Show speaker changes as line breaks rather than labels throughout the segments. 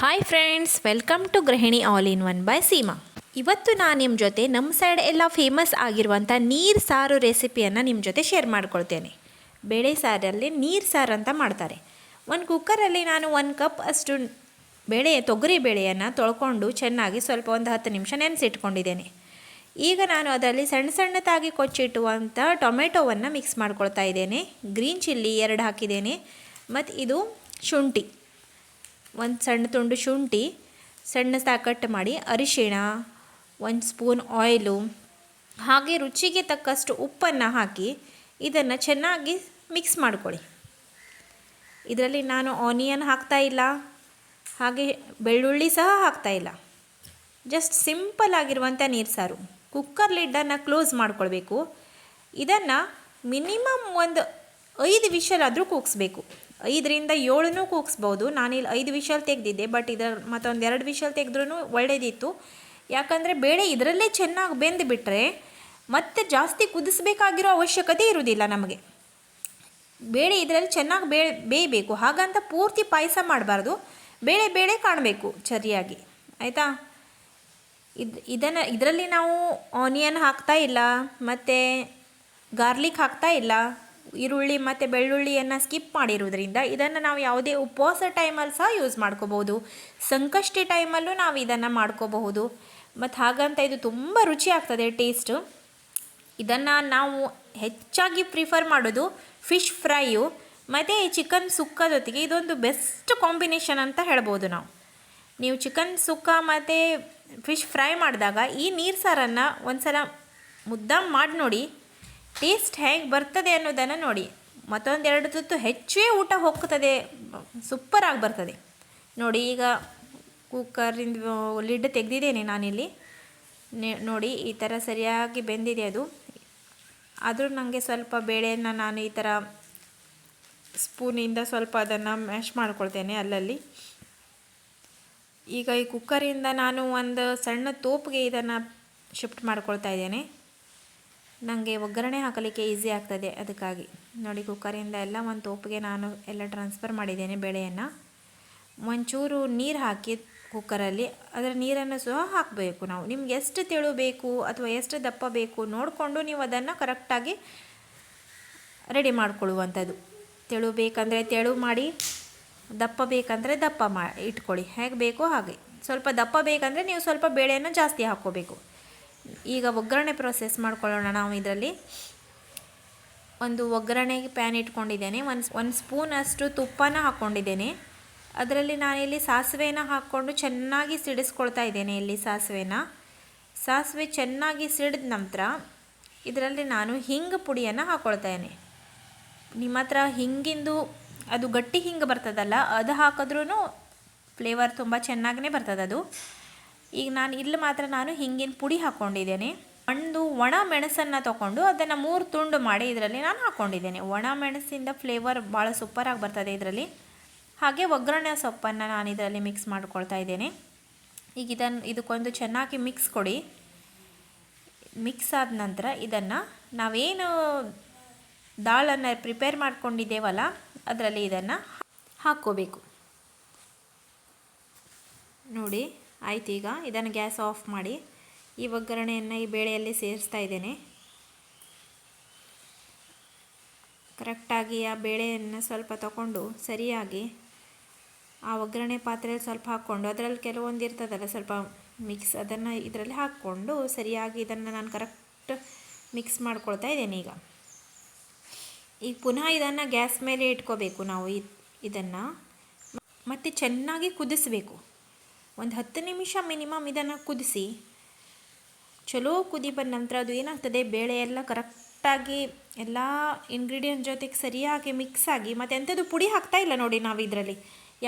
Hi friends welcome to Gruhini all in one by Seema ಇವತ್ತು ನಾನು ನಿಮ್ಮ ಜೊತೆ ನಮ್ಮ ಸೈಡ್ ಎಲ್ಲ ಫೇಮಸ್ ಆಗಿರುವಂಥ ನೀರು ಸಾರು ರೆಸಿಪಿಯನ್ನು ನಿಮ್ಮ ಜೊತೆ ಶೇರ್ ಮಾಡ್ಕೊಳ್ತೇನೆ. ಬೇಳೆ ಸಾರಲ್ಲಿ ನೀರು ಸಾರು ಅಂತ ಮಾಡ್ತಾರೆ. ಒಂದು ಕುಕ್ಕರಲ್ಲಿ ನಾನು ಒಂದು ಕಪ್ ಅಷ್ಟು ಬೇಳೆ, ತೊಗರಿ ಬೇಳೆಯನ್ನು ತೊಳ್ಕೊಂಡು ಚೆನ್ನಾಗಿ ಸ್ವಲ್ಪ ಒಂದು ಹತ್ತು ನಿಮಿಷ ನೆನೆಸಿಟ್ಕೊಂಡಿದ್ದೇನೆ. ಈಗ ನಾನು ಅದರಲ್ಲಿ ಸಣ್ಣ ಸಣ್ಣದಾಗಿ ಕೊಚ್ಚಿಟ್ಟುವಂಥ ಟೊಮೆಟೊವನ್ನು ಮಿಕ್ಸ್ ಮಾಡ್ಕೊಳ್ತಾ ಇದ್ದೇನೆ. ಗ್ರೀನ್ ಚಿಲ್ಲಿ ಎರಡು ಹಾಕಿದ್ದೇನೆ. ಮತ್ತು ಇದು ಶುಂಠಿ. ಒಂದು ಸಣ್ಣ ತುಂಡು ಶುಂಠಿ, ಸಣ್ಣ ಸಾಕಟ್ ಮಾಡಿ ಅರಿಶಿಣ, ಒಂದು ಸ್ಪೂನ್ ಆಯಿಲು ಹಾಗೆ ರುಚಿಗೆ ತಕ್ಕಷ್ಟು ಉಪ್ಪನ್ನು ಹಾಕಿ ಇದನ್ನು ಚೆನ್ನಾಗಿ ಮಿಕ್ಸ್ ಮಾಡ್ಕೊಳ್ಳಿ. ಇದರಲ್ಲಿ ನಾನು ಆನಿಯನ್ ಹಾಕ್ತಾ ಇಲ್ಲ, ಹಾಗೆ ಬೆಳ್ಳುಳ್ಳಿ ಸಹ ಹಾಕ್ತಾ ಇಲ್ಲ. ಜಸ್ಟ್ ಸಿಂಪಲ್ ಆಗಿರುವಂಥ ನೀರು ಸಾರು ಕುಕ್ಕರ್ ಲಿಡ್ಡನ್ನು ಕ್ಲೋಸ್ ಮಾಡ್ಕೊಳ್ಬೇಕು. ಇದನ್ನು ಮಿನಿಮಮ್ ಒಂದು ಐದು ವಿಷಲ್ ಆದರೂ ಕೂಗಿಸ್ಬೇಕು. ಐದರಿಂದ ಏಳನ್ನೂ ಕೂಗಿಸ್ಬೋದು. ನಾನಿಲ್ಲಿ ಐದು ವಿಷಲ್ ತೆಗೆದಿದ್ದೆ ಬಟ್ ಇದರ ಮತ್ತೊಂದು ಎರಡು ವಿಷಲ್ ತೆಗೆದ್ರೂ ಒಳ್ಳೆಯದಿತ್ತು ಯಾಕಂದರೆ ಬೇಳೆ ಇದರಲ್ಲೇ ಚೆನ್ನಾಗಿ ಬೆಂದು ಬಿಟ್ಟರೆ ಮತ್ತೆ ಜಾಸ್ತಿ ಕುದಿಸ್ಬೇಕಾಗಿರೋ ಅವಶ್ಯಕತೆ ಇರುವುದಿಲ್ಲ ನಮಗೆ. ಬೇಳೆ ಇದರಲ್ಲಿ ಚೆನ್ನಾಗಿ ಬೇ, ಬೇಯಬೇಕು. ಹಾಗಂತ ಪೂರ್ತಿ ಪಾಯಸ ಮಾಡಬಾರ್ದು. ಬೇಳೆ ಬೇಳೆ ಕಾಣಬೇಕು ಸರಿಯಾಗಿ. ಆಯಿತಾ? ಇದು, ಇದನ್ನು, ಇದರಲ್ಲಿ ನಾವು ಆನಿಯನ್ ಹಾಕ್ತಾ ಇಲ್ಲ, ಮತ್ತು ಗಾರ್ಲಿಕ್ ಹಾಕ್ತಾ ಇಲ್ಲ. ಈರುಳ್ಳಿ ಮತ್ತು ಬೆಳ್ಳುಳ್ಳಿಯನ್ನು ಸ್ಕಿಪ್ ಮಾಡಿರೋದ್ರಿಂದ ಇದನ್ನು ನಾವು ಯಾವುದೇ ಉಪವಾಸ ಟೈಮಲ್ಲಿ ಸಹ ಯೂಸ್ ಮಾಡ್ಕೋಬೋದು ಸಂಕಷ್ಟಿ ಟೈಮಲ್ಲೂ ನಾವು ಇದನ್ನು ಮಾಡ್ಕೋಬಹುದು. ಮತ್ತು ಹಾಗಂತ ಇದು ತುಂಬ ರುಚಿ ಆಗ್ತದೆ ಟೇಸ್ಟು ಇದನ್ನು ನಾವು ಹೆಚ್ಚಾಗಿ ಪ್ರಿಫರ್ ಮಾಡೋದು ಫಿಶ್ ಫ್ರೈಯು ಮತ್ತು ಚಿಕನ್ ಸುಕ್ಕ ಜೊತೆಗೆ ಇದೊಂದು ಬೆಸ್ಟ್ ಕಾಂಬಿನೇಷನ್ ಅಂತ ಹೇಳ್ಬೋದು ನಾವು. ನೀವು ಚಿಕನ್ ಸುಕ್ಕ ಮತ್ತು ಫಿಶ್ ಫ್ರೈ ಮಾಡಿದಾಗ ಈ ನೀರು ಸಾರನ್ನು ಒಂದು ಸಲ ಮುದ್ದಾಮ್ ಮಾಡಿ ನೋಡಿ ಟೇಸ್ಟ್ ಹೇಗೆ ಬರ್ತದೆ ಅನ್ನೋದನ್ನು ನೋಡಿ. ಮತ್ತೊಂದೆರಡು ತುತ್ತು ಹೆಚ್ಚೇ ಊಟ ಹೋಗ್ತದೆ ಸೂಪರಾಗಿ ಬರ್ತದೆ. ನೋಡಿ, ಈಗ ಕುಕ್ಕರಿಂದ ಲಿಡ್ ತೆಗೆದಿದ್ದೇನೆ ನಾನಿಲ್ಲಿ. ನೋಡಿ, ಈ ಥರ ಸರಿಯಾಗಿ ಬೆಂದಿದೆ ಅದು. ಆದರೂ ನನಗೆ ಸ್ವಲ್ಪ ಬೇಳೆಯನ್ನು ನಾನು ಈ ಥರ ಸ್ಪೂನಿಂದ ಸ್ವಲ್ಪ ಅದನ್ನು ಮ್ಯಾಶ್ ಮಾಡ್ಕೊಳ್ತೇನೆ ಅಲ್ಲಲ್ಲಿ. ಈಗ ಈ ಕುಕ್ಕರಿಂದ ನಾನು ಒಂದು ಸಣ್ಣ ತೋಪಿಗೆ ಇದನ್ನು ಶಿಫ್ಟ್ ಮಾಡ್ಕೊಳ್ತಾ ಇದ್ದೇನೆ. ನನಗೆ ಒಗ್ಗರಣೆ ಹಾಕಲಿಕ್ಕೆ ಈಸಿ ಆಗ್ತದೆ. ಅದಕ್ಕಾಗಿ. ನೋಡಿ ಕುಕ್ಕರಿಂದ ಎಲ್ಲ ಒಂದು ತೋಪಿಗೆ ನಾನು ಎಲ್ಲ ಟ್ರಾನ್ಸ್ಫರ್ ಮಾಡಿದ್ದೇನೆ ಬೇಳೆಯನ್ನು. ಒಂಚೂರು ನೀರು ಹಾಕಿ ಕುಕ್ಕರಲ್ಲಿ ಅದರ ನೀರನ್ನು ಸಹ ಹಾಕಬೇಕು ನಾವು. ನಿಮ್ಗೆ ಎಷ್ಟು ತೆಳು ಬೇಕು ಅಥವಾ ಎಷ್ಟು ದಪ್ಪ ಬೇಕು ನೋಡಿಕೊಂಡು ನೀವು ಅದನ್ನು ಕರೆಕ್ಟಾಗಿ ರೆಡಿ ಮಾಡಿಕೊಳ್ಳುವಂಥದ್ದು. ತೆಳು ಬೇಕಂದರೆ ತೆಳು ಮಾಡಿ, ದಪ್ಪ ಬೇಕಂದರೆ ದಪ್ಪ ಮಾ, ಇಟ್ಕೊಳ್ಳಿ. ಹೇಗೆ ಬೇಕೋ ಹಾಗೆ. ಸ್ವಲ್ಪ ದಪ್ಪ ಬೇಕಂದರೆ ನೀವು ಸ್ವಲ್ಪ ಬೇಳೆಯನ್ನು ಜಾಸ್ತಿ ಹಾಕ್ಕೋಬೇಕು. ಈಗ ಒಗ್ಗರಣೆ ಪ್ರೊಸೆಸ್ ಮಾಡ್ಕೊಳ್ಳೋಣ ನಾವು ಇದರಲ್ಲಿ. ಒಂದು ಒಗ್ಗರಣೆಗೆ ಪ್ಯಾನ್ ಇಟ್ಕೊಂಡಿದ್ದೇನೆ. ಒಂದು ಒಂದು ಸ್ಪೂನ್ ಅಷ್ಟು ತುಪ್ಪನ ಹಾಕ್ಕೊಂಡಿದ್ದೇನೆ. ಅದರಲ್ಲಿ ನಾನಿಲ್ಲಿ ಸಾಸಿವೆನ ಹಾಕ್ಕೊಂಡು ಚೆನ್ನಾಗಿ ಸಿಡಿಸ್ಕೊಳ್ತಾ ಇದ್ದೇನೆ ಇಲ್ಲಿ ಸಾಸಿವೆನ. ಸಾಸಿವೆ ಚೆನ್ನಾಗಿ ಸಿಡಿದ ನಂತರ ಇದರಲ್ಲಿ ನಾನು ಹಿಂಗೆ ಪುಡಿಯನ್ನು ಹಾಕ್ಕೊಳ್ತಾ ಇದ್ದೇನೆ. ನಿಮ್ಮ ಹತ್ರ ಹಿಂಗಿಂದು, ಅದು ಗಟ್ಟಿ ಹಿಂಗೆ ಬರ್ತದಲ್ಲ, ಅದು ಹಾಕಿದ್ರೂ ಫ್ಲೇವರ್ ತುಂಬ ಚೆನ್ನಾಗೇ ಬರ್ತದದು. ಈಗ ನಾನು ಇಲ್ಲಿ ಮಾತ್ರ ನಾನು ಹಿಂಗಿನ ಪುಡಿ ಹಾಕ್ಕೊಂಡಿದ್ದೇನೆ ಒಂದು ಒಣ ಮೆಣಸನ್ನು ತಗೊಂಡು ಅದನ್ನು ಮೂರು ತುಂಡು ಮಾಡಿ ಇದರಲ್ಲಿ ನಾನು ಹಾಕ್ಕೊಂಡಿದ್ದೇನೆ ಒಣ ಮೆಣಸಿಂದ ಫ್ಲೇವರ್ ಭಾಳ ಸೂಪರಾಗಿ ಬರ್ತದೆ ಇದರಲ್ಲಿ. ಹಾಗೆ ಒಗ್ಗರಣೆ ಸೊಪ್ಪನ್ನು ನಾನು ಇದರಲ್ಲಿ ಮಿಕ್ಸ್ ಮಾಡ್ಕೊಳ್ತಾ ಇದ್ದೇನೆ. ಈಗ ಇದನ್ನು ಇದಕ್ಕೊಂದು ಚೆನ್ನಾಗಿ ಮಿಕ್ಸ್ ಕೊಡಿ. ಮಿಕ್ಸ್ ಆದ ನಂತರ ಇದನ್ನು ನಾವೇನು ದಾಳನ್ನು ಪ್ರಿಪೇರ್ ಮಾಡ್ಕೊಂಡಿದ್ದೇವಲ್ಲ ಅದರಲ್ಲಿ ಇದನ್ನು ಹಾಕ್ಕೋಬೇಕು ನೋಡಿ. ಆಯ್ತು ಈಗ ಇದನ್ನು ಗ್ಯಾಸ್ ಆಫ್ ಮಾಡಿ ಈ ಒಗ್ಗರಣೆಯನ್ನು ಈ ಬೇಳೆಯಲ್ಲಿ ಸೇರಿಸ್ತಾ ಇದ್ದೇನೆ. ಕರೆಕ್ಟಾಗಿ ಆ ಬೇಳೆಯನ್ನು ಸ್ವಲ್ಪ ತಗೊಂಡು ಸರಿಯಾಗಿ ಆ ಒಗ್ಗರಣೆ ಪಾತ್ರೆಯಲ್ಲಿ ಸ್ವಲ್ಪ ಹಾಕ್ಕೊಂಡು ಅದರಲ್ಲಿ ಕೆಲವೊಂದು ಇರ್ತದಲ್ಲ ಸ್ವಲ್ಪ ಮಿಕ್ಸ್ ಅದನ್ನು ಇದರಲ್ಲಿ ಹಾಕ್ಕೊಂಡು ಸರಿಯಾಗಿ ಇದನ್ನು ನಾನು ಕರೆಕ್ಟ್ ಮಿಕ್ಸ್ ಮಾಡ್ಕೊಳ್ತಾ ಇದ್ದೇನೆ ಈಗ. ಈಗ ಪುನಃ ಇದನ್ನು ಗ್ಯಾಸ್ ಮೇಲೆ ಇಟ್ಕೋಬೇಕು ನಾವು ಇದನ್ನು. ಮತ್ತು ಚೆನ್ನಾಗಿ ಕುದಿಸ್ಬೇಕು. ಒಂದು ಹತ್ತು ನಿಮಿಷ ಮಿನಿಮಮ್ ಇದನ್ನು ಕುದಿಸಿ. ಚಲೋ ಕುದಿ ಬಂದ ನಂತರ ಅದು ಏನಾಗ್ತದೆ? ಬೇಳೆ ಎಲ್ಲ ಕರೆಕ್ಟಾಗಿ ಎಲ್ಲ ಇಂಗ್ರೀಡಿಯೆಂಟ್ ಜೊತೆಗೆ ಸರಿಯಾಗಿ ಮಿಕ್ಸ್ ಆಗಿ ಮತ್ತು ಎಂಥದ್ದು ಪುಡಿ ಹಾಕ್ತಾ ಇಲ್ಲ ನೋಡಿ ನಾವು ಇದರಲ್ಲಿ.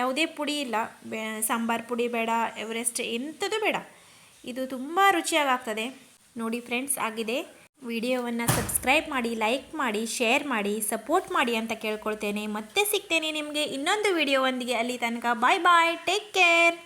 ಯಾವುದೇ ಪುಡಿ ಇಲ್ಲ. ಬೇ, ಸಾಂಬಾರು ಪುಡಿ ಬೇಡ, ಎವರೆಸ್ಟ್ ಎಂಥದ್ದು ಬೇಡ. ಇದು ತುಂಬ ರುಚಿಯಾಗಿ ಆಗ್ತದೆ. ನೋಡಿ ಫ್ರೆಂಡ್ಸ್, ಆಗಿದೆ. ವಿಡಿಯೋವನ್ನು ಸಬ್ಸ್ಕ್ರೈಬ್ ಮಾಡಿ, ಲೈಕ್ ಮಾಡಿ, ಶೇರ್ ಮಾಡಿ, ಸಪೋರ್ಟ್ ಮಾಡಿ ಅಂತ ಕೇಳ್ಕೊಳ್ತೇನೆ. ಮತ್ತೆ ಸಿಗ್ತೇನೆ ನಿಮಗೆ ಇನ್ನೊಂದು ವಿಡಿಯೋವೊಂದಿಗೆ ಅಲ್ಲಿ ತನಕ ಬಾಯ್ ಬಾಯ್. Take care.